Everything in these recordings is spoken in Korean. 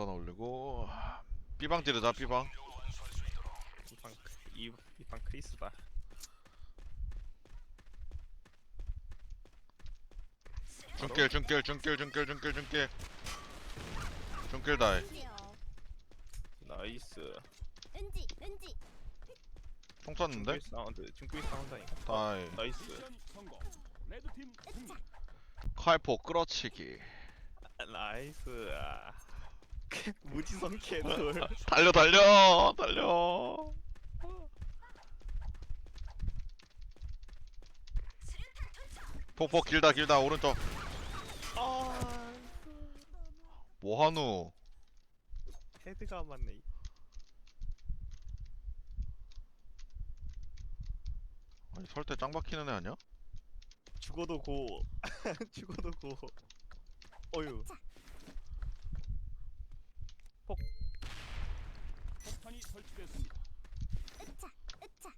슈터 하나 올리고 B방 찌르자 B방 이방 이 이방 크리스다. 중길 중길 중길 중길 중길 중길 중길 다이 나이스. 은지 은지 총 쐈는데? 중구이 사운드 중구이 사운드니까. 다이 나이스. 레드팀. 칼포 끌어치기 나이스. 아. 무지성 캐돌. 달려 달려 달려 폭폭 길다 길다 오른쪽 아. 뭐하누 헤드가 안 맞네. 아니 설때 짱 박히는 애 아니야? 죽어도 고. 죽어도 고. 어유. 폭탄이 설치됐습니다. 으차 으차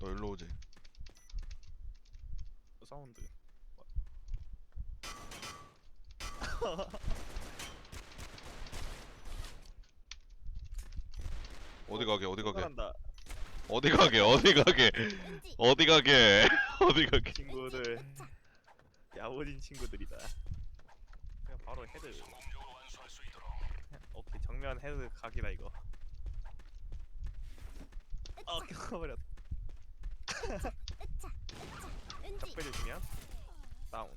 너 일로 오지 사운드. 어디 가게 어디 가게 한다. 어디 가게 어디 가게 은지 어디 가게 어디 가게 친구들. 야오진 친구들이다. 그냥 바로 헤드. 정면 헤드 각이다 이거. 아 껴버렸다. 은지 적배 주면 다운.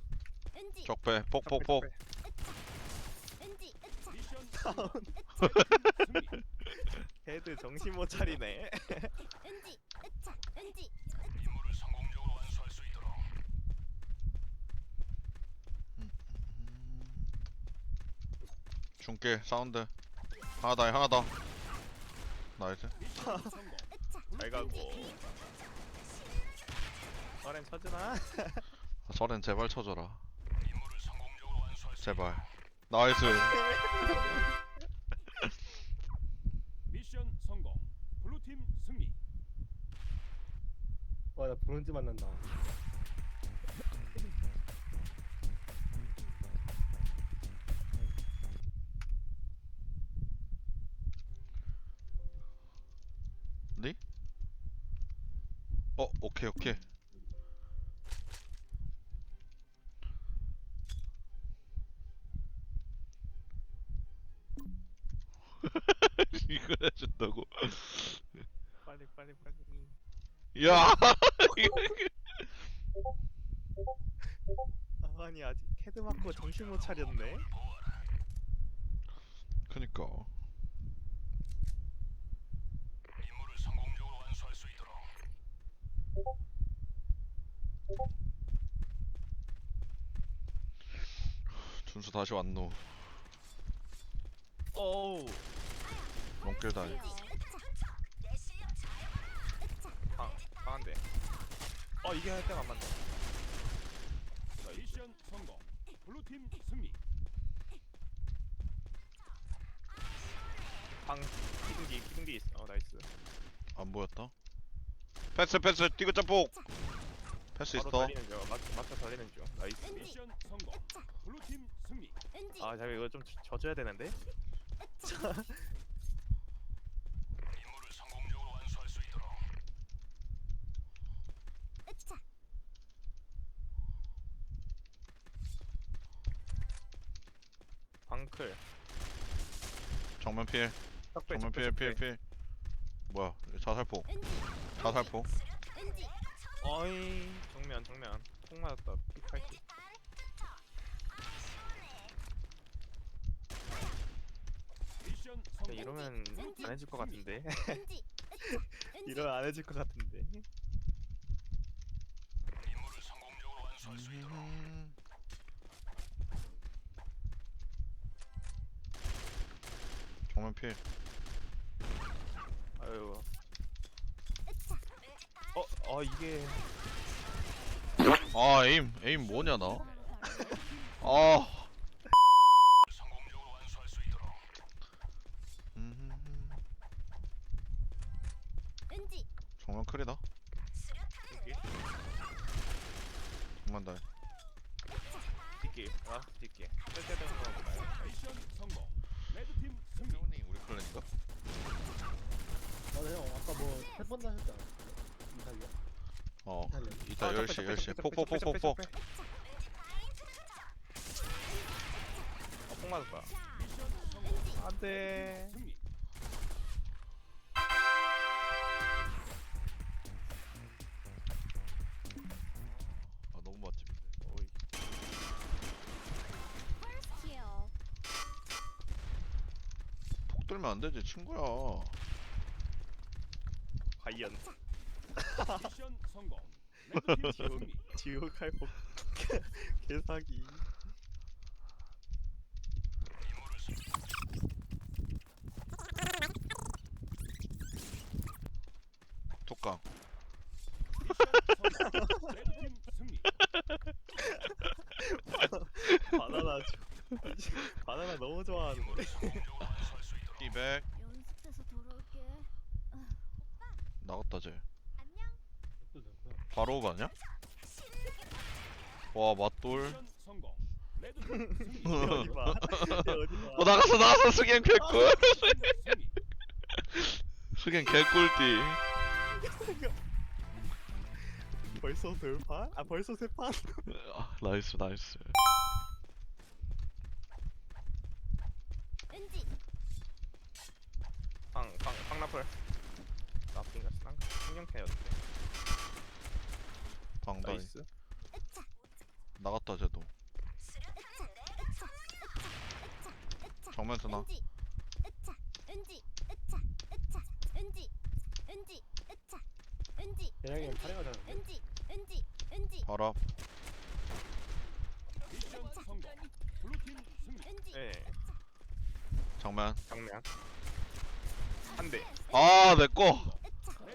은지 적배 폭폭폭 은지 으차 승리. 헤드 정신 못 차리네. 은지 으차 은지 중길 사운드 하나 더 하나 더 나이스. 잘 가고. 어렌 쳐주나? 설엔 제발 쳐줘라 제발 나이스 미션 성공. 블루팀 승리. 와나 브론즈 만난다 오케이 오케이 이걸 해준다고 빨리 빨리 빨리. 야 아니 아직 헤드 맞고 정신 못 차렸네. 그니까 준수 다시 왔노 오우. 롱길 다이 방 방한데. 어 이게 할 때가 안 맞네. 미션 성공. 블루팀 승리. 방 기둥기 기둥기 있어. 어 나이스. 안 보였다 패스 패스 뛰고 점폭 패스 바로 있어 달리는 중. 맞 맞춰 달리는 중. 나이스. 미션 성공. 블루팀 승리. 은지 아 잠깐 이거 좀 져- 져줘야 되는데. 으차 방클. 정면 필 적배 정면 적배 필필 적배. 필 뭐야 자살포 은지 자살포 은지 어이 정면 정면. 통 맞았다. 근데 성공. 이러면 안 해줄 것 같은데. 이러면 안 해줄 것 같은데. 음. 정면 필 아유. 어, 어 이게 아 에임 에임 뭐냐 나? 아. 음, 은지 정면 크리다. 정면 다. 뒷길 아 뒷길. 태훈이 우리 클랜인가? 맞아 형 아까 뭐 세번 하셨잖아 이탈리아 어 이탈리아 이따 아, 10시 뺐어, 10시 뺐어, 뺐어, 폭폭폭폭폭 뺐어, 뺐어, 뺐어. 아, 폭 맞을 거야 미션 성공. 안돼. 아 너무 맛집인데 오이. 폭 들면 안 되지 친구야 과연 미션 성공. 승리. 지우 칼폭 개사기 독강 미션 성공. 레드팀 승리. 바나나 주- 바나나 너무 좋아하는데 피백 연습해서 돌아올게. 나갔다 쟤 안녕. 바로 가냐? 와 맞돌 성공. 어디 봐 어디 봐 어 나갔어 나갔어 수겐 개꿀. 수겐 개꿀띠 벌써 돌파? 아 벌써 세 판? 아, 나이스 나이스 은지. 방 방 방라플 나쁜가 난 신경캐였는데 방다이 나이스. 나갔다 쟤도 정면 쓰나 은지. 으차. 은지. 으차. 으차. 은지. 은지. 으차. 은지. 대량이 형 촬영하자는데 은지. 은지. 은지. 바로 앞 미션 성공. 블루팀 승리. 은지. 예 정면 정면 한대 아 내꺼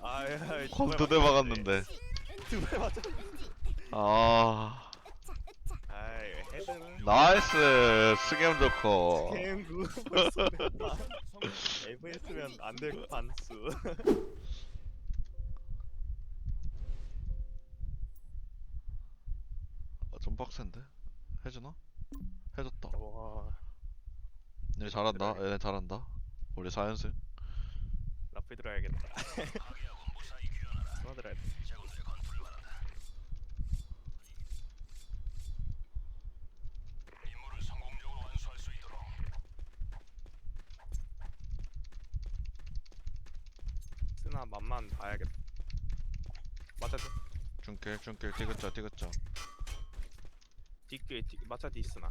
아야 건두대 박았는데 두발 맞아. 아. 아이 헤드는 나이스. 스겜 좋고. 게임 구 벌써 냈다. AVS면 안될 반수. 아, 좀 빡센데? 해주나? 해줬다. 와. 얘 잘한다. 얘네 잘한다. 우리 4연승. 라프 들어야겠다. 들어 들어야 돼 쓰나 맛만 봐야겠다 맞아 중길 중길 디귿자 디귿자 뒷길 뒤 맞아 디스나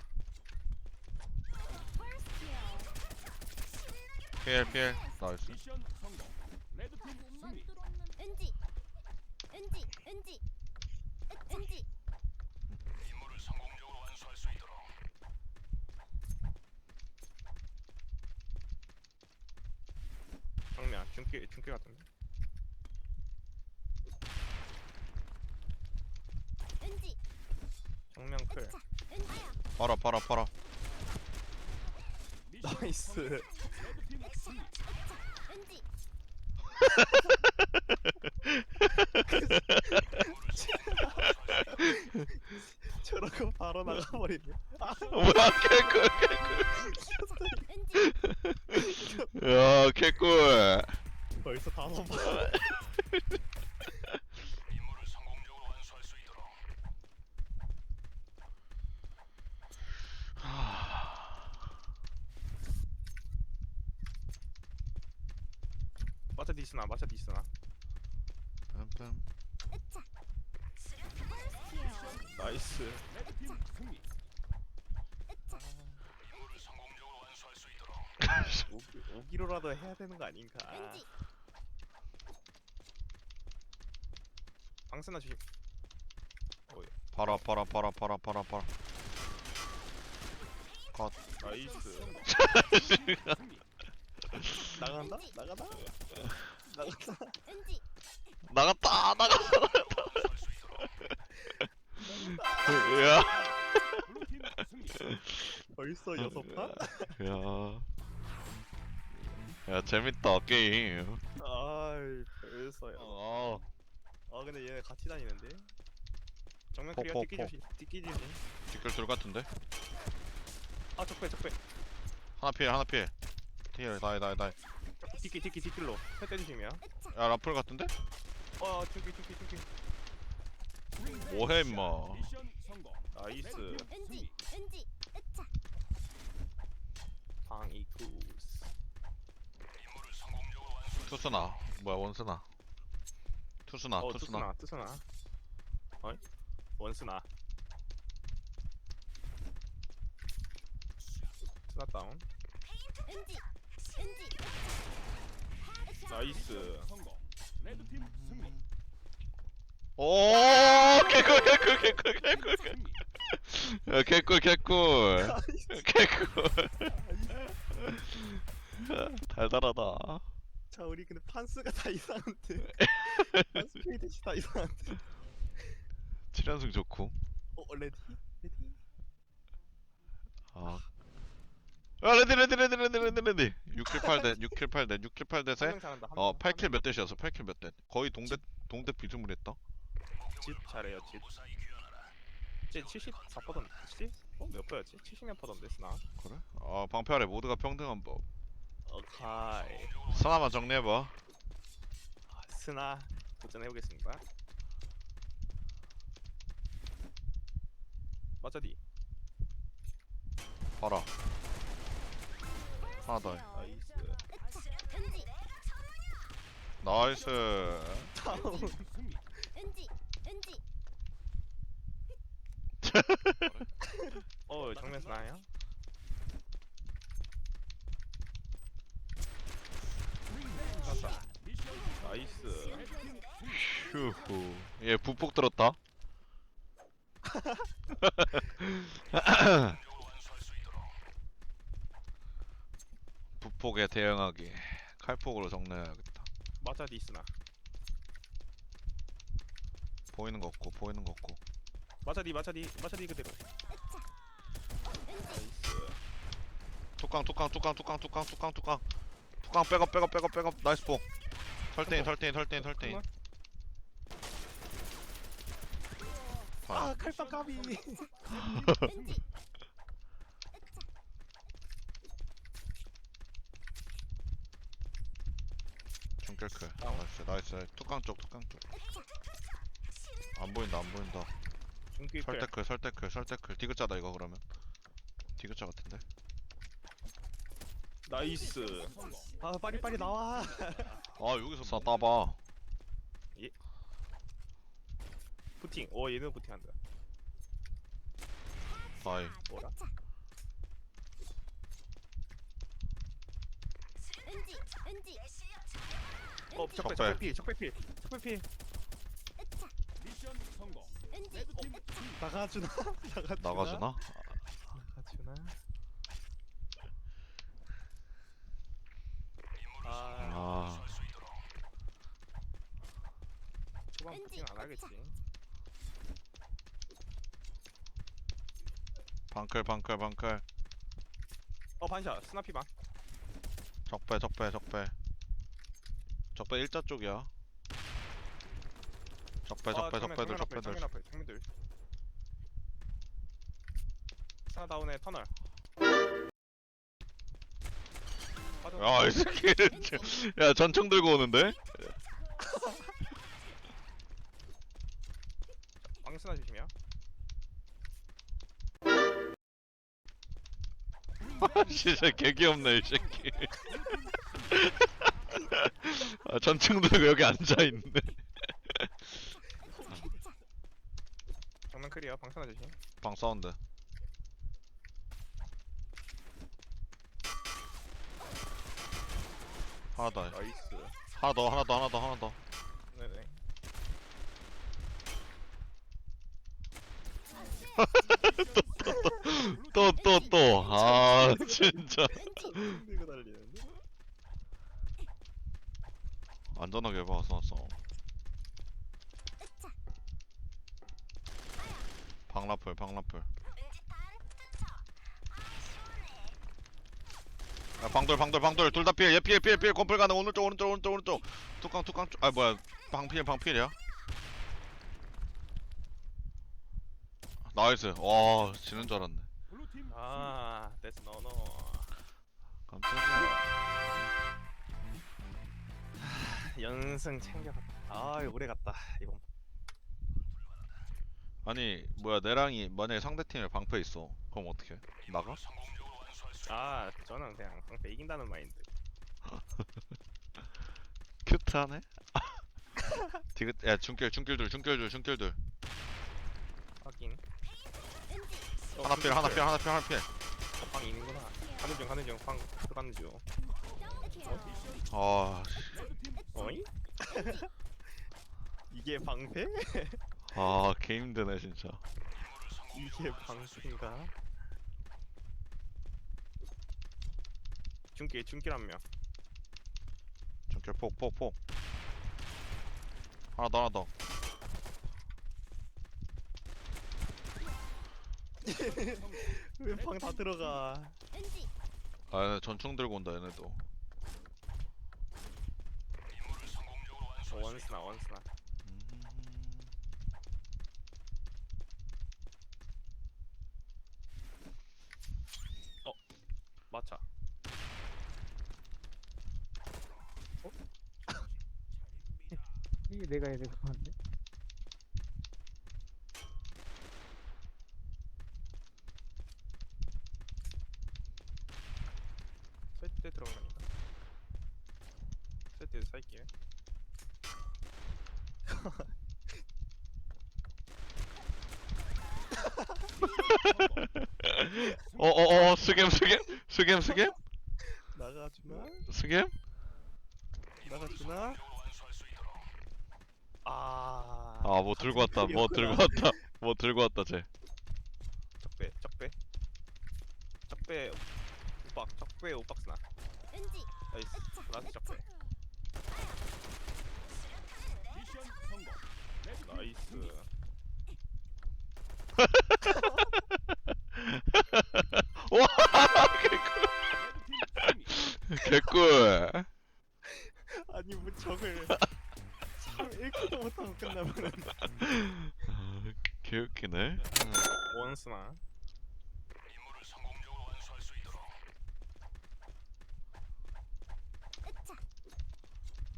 First kill. 피엘 피엘 나이스 미션 성공. 레드팀 승리. 은지. 은지. 은지. 은지. 정면 중길 중길 같은데 은지. 정면 클. 팔아 팔아 미션 나이스. 저러고 바로 나가버리네. 뭐야 개꿀. 개꿀. 야 개꿀. 벌써 다섯 번 빰빰 으차. First kill. 나이스. 오기, 오기로라도 해야 되는 거 아닌가. 방스나 주심 팔아 팔아 팔아 팔아 팔아 팔아 나이스 승리. 나간다? 나가나? 은지. 나갔다 나갔어 야. 벌써 여섯 판? 야. 야 재밌다 게임. 아이 벌써요 어. 아 근데 얘네 같이 다니는데? 정면 포, 클리어 포, 뒷기 포. 조심 뒷길 둘 같은데 아 적배 적배 하나 피해 하나 피해 피해 나이 나이 나이 뒷기 뒷길로 햇대 조심이야 으차 야 라플 같은데? 어 뒷기 뒷기 뒷기. 뭐해 임마. 나이스. 은지 은지 으차. 방이쿠스. 투스나. 뭐야 원스나. 투스나 어 투스나. 투스나 투스나. 어 원스나. 투스나 다운. 은지 은지 나이스 성공. 레드팀 승리. 오 개꿀 개꿀 개꿀 개꿀 승리. 야, 개꿀 개꿀 개꿀 달달하다 자 우리 근데 판스가 다 이상한데 판스 페이드시 다 이상한데 7연승 좋고 어 레디? 레디? 아 야, 레디 레디 레디 레디 레디 레디. 6킬 8대 6킬 8대 6킬 8대 한명 잘한다 한어 명, 8킬 몇 대시였어? 8킬 몇대? 거의 동대 동대 비스무리했다? 집 잘해요 집. 쟤 74퍼던 70? 어? 몇 퍼였지? 70몇 퍼던데 스나. 그래? 아 방패 아래 모두가 평등한 법. 오카이. 하나만 정리해봐. 아, 스나 도전해보겠습니다. 맞아 디 봐라 하나 더 해. 나이스 나이스 다운 어 정면 스나야? 맞다 나이스. 휴후 얘 부폭 들었다 부폭에 대응하기. 칼폭으로 정리해야겠다. 맞아 디 스나. 보이는 거 없고 보이는 거 없고. 맞아 디 맞아 디 맞아 디 그대로. 나이스. 뚜깡 뚜깡 뚜깡 뚜깡 뚜깡 뚜깡 뚜깡. 뚜깡 백업 백업 백업 백업. 나이스 폭 설대인 설대인 설대인 설대인. 아 칼빵 까비 은지 중결클 나이스 나이스. 뚜깡 쪽 뚜깡 쪽안 보인다 안 보인다. 클 설대클 설대클 설대클. 디귿자다 이거 그러면. 디귿자 같은데? 나이스. 아 빨리 빨리 나와. 아 여기서 쏴 따봐. 부팅. 오 얘는 부팅한다. 나이 뭐라? 은지 은지 어 적배 적배. 적배필 적배필 으차 미션 성공. 나가주나? 나가주나? 나가주나? 나가주나? 아. 아. 초반 안 하겠지. 방클 방클 방클. 어 반샷. 스나피 반. 적배 적배 적배 적배 일자 쪽이야. 적배 적배 아, 적배들 적배들. 정면 앞에 정면들. 스나 다운에 터널. 야이 새끼. 야 전총 들고 오는데? 방스나 조심이야. 진짜 개귀엽네 이 새끼 아, 전총 들고 여기 앉아있네. 정면 클리어 방스나 조심. 방 사운드. 하나 더 해. 나이스. 하나 더 하나 더 하나 더 하나 더. 네네. 또 또 또 아 진짜 은지 들고 달리는데 안전하게 해봐 으차 방라플 방라플. 야 방돌 방돌 방돌. 둘 다 피해. 얘 피해 피해 피해. 건플 가능 오른쪽 오른쪽 오른쪽 오른쪽. 뚜껑 뚜껑 쪽아 뭐야. 방필 방필이야? 나이스. 와 지는 줄 알았네. 아 됐어 노노 깜짝이야 연승 챙겨갔다. 아 이거 오래 갔다 이번. 아니 뭐야 내랑이 만약에 상대팀에 방패 있어. 그럼 어떻게 나가? 아 저는 그냥 방패 이긴다는 마인드. 큐트하네? 디귿 야 중길 중길들 중길들 중길들. 확인. 어, 하나 필 하나 필 하나 필 하나 필. 어, 방 있는구나. 가는 중 가는 중방 들어가는 중. 아, 레드팀 어이? 이게 방패? 아, 개 힘드네, 진짜. 이게 방패인가? 중길 중길 한명 중길 폭, 폭, 폭. 하나 더, 하나 더. 왜 방 다 들어가 은지 아, 얘네 전충 들고 온다, 얘네도. 원스나 원스나. 음. 맞자 이게 내가 해야 될 것 같은데? 세트 들어가니까 세트 살게 어, 어, 어, 스겜, 스겜? 스겜? 나가주나? 스겜? 나가주나? 아... 아, 뭐 들고 왔다, 뭐 들고 왔다. 뭐 들고 왔다, 쟤. 적배 적배 적배 오박 적배 오박스나 나이스 라스 적배 나이스. 와. 개꿀. 아니 뭐 적을 참 1킬도 못하고 아, 개웃기네. 원스나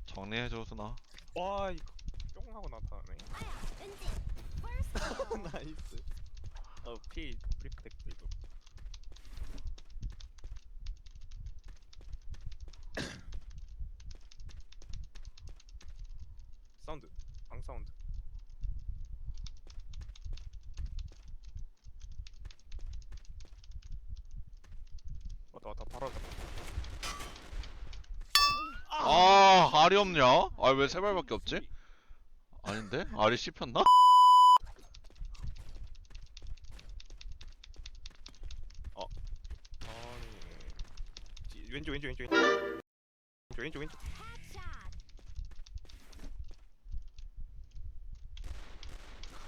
정리해줘, 수나. 와 이거 뿅 하고 나타나네 나이스 어피 브리프텍 이거 사운드 방 사운드 왔다 왔다 바로 왔다 아, 알이 없냐? 아, 왜 세 발밖에 없지? 아닌데? 알이 씹혔나? 아니 지- 왼쪽 왼쪽 왼쪽 왼쪽 왼쪽 왼쪽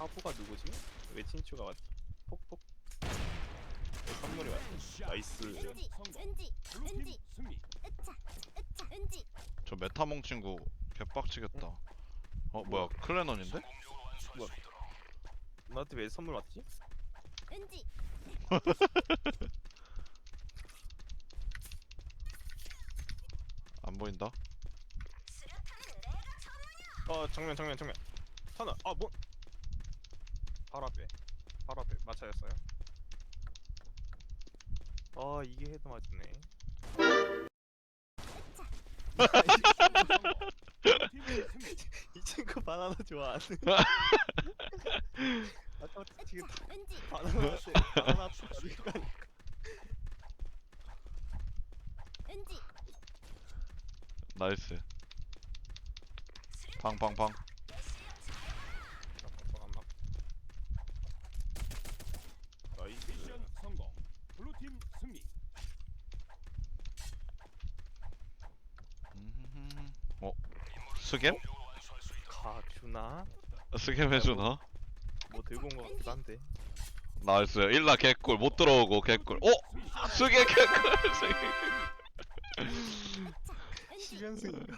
샷 카부가 누구지? 왜 친추가 왔지? 폭폭 왜 선물이 왔지? 나이스 은지. 은지 은지. 으차 으차 은지 저 메타몽 친구 개빡치겠다. 어, 뭐야, 클레넌인데? 나한테 왜 선물 왔지? 은지 안 보인다. 어 정면 정면 정면 하나 아 뭐? 바로 앞에 바로 앞에 맞춰였어요 아 이게 헤드 맞네. 이 친구 바나나 좋아하는 아까 지금 다 바나나한테 바나나한테 죽이니까 은지 나이스. 팡팡팡. 나이스 미션 성공. 블루팀 승리. 음, 어, 스겜? 가주나? 스겜 해주나? 뭐 들고 온 거 같기도 한데 나이스. 일라 개꿀. 못 들어오고 개꿀. 어? 스겜 개꿀. 은지 시간승인가?